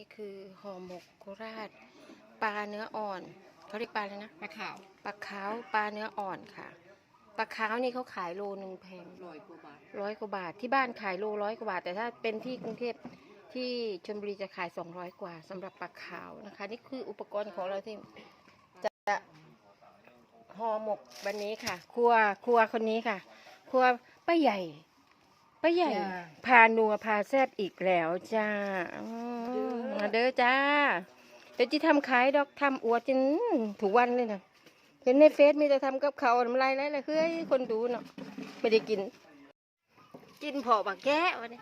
นี้คือห่อหมกโคราช ปลาเนื้ออ่อนเขาเรียกปลาอะไรนะปลาขาวปลาขาวปลาเนื้ออ่อนค่ะปลาขาวนี่เขาขายโลหนึ่งแพงร้อยกว่าบาทร้อยกว่าบาทที่บ้านขายโลร้อยกว่าบาท แต่ถ้าเป็นที่กรุงเทพที่ชลบุรีจะขาย 200 กว่าสำหรับปลาขาวนะคะ นี่คืออุปกรณ์ของเราที่จะห่อหมกวันนี้ค่ะ ครัวครัวคนนี้ค่ะ ครัวป้าใหญ่ป้าใหญ่ พานัวพาแซบอีกแล้วจ้าอื มาเด้อจ้า เดี๋ยวที่ทำขายดอกทำอวดจนถูกวันเลยนะเห็นในเฟซมีแต่ทำกับเขาวน้ำลายไหลเลยเฮ้คนดูเนาะไม่ได้กิน กินพอบักแก้วันนี้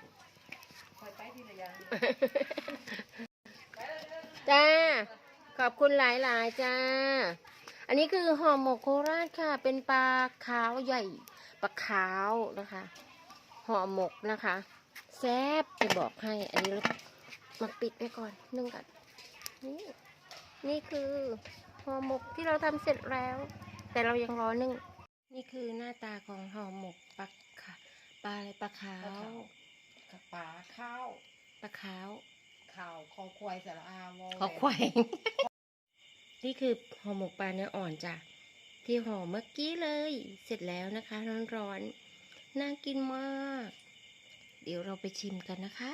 จ้า ขอบคุณหลายๆจ้า อันนี้คือห่อหมกโคราชค่ะ เป็นปลาขาวใหญ่ปลาขาวนะคะห่อหมกนะคะ แซ่บจะบอกให้ อันนี้ มาปิดไว้ก่อนนึ่งกันนี่นี่คือห่อหมกที่เราทำเสร็จแล้ว แต่เรายังรอนึ่ง นี่คือหน้าตาของห่อหมกปลาค่ะปลาอะไรปลาขาวกับปลาข้าวปลาขาวข่าวคอควายสารอาวอขอควายนี่คือห่อหมกปลาเนื้ออ่อนจ้ะที่ห่อเมื่อกี้เลย เสร็จแล้วนะคะ ร้อนๆน่ากินมาก เดี๋ยวเราไปชิมกันนะคะ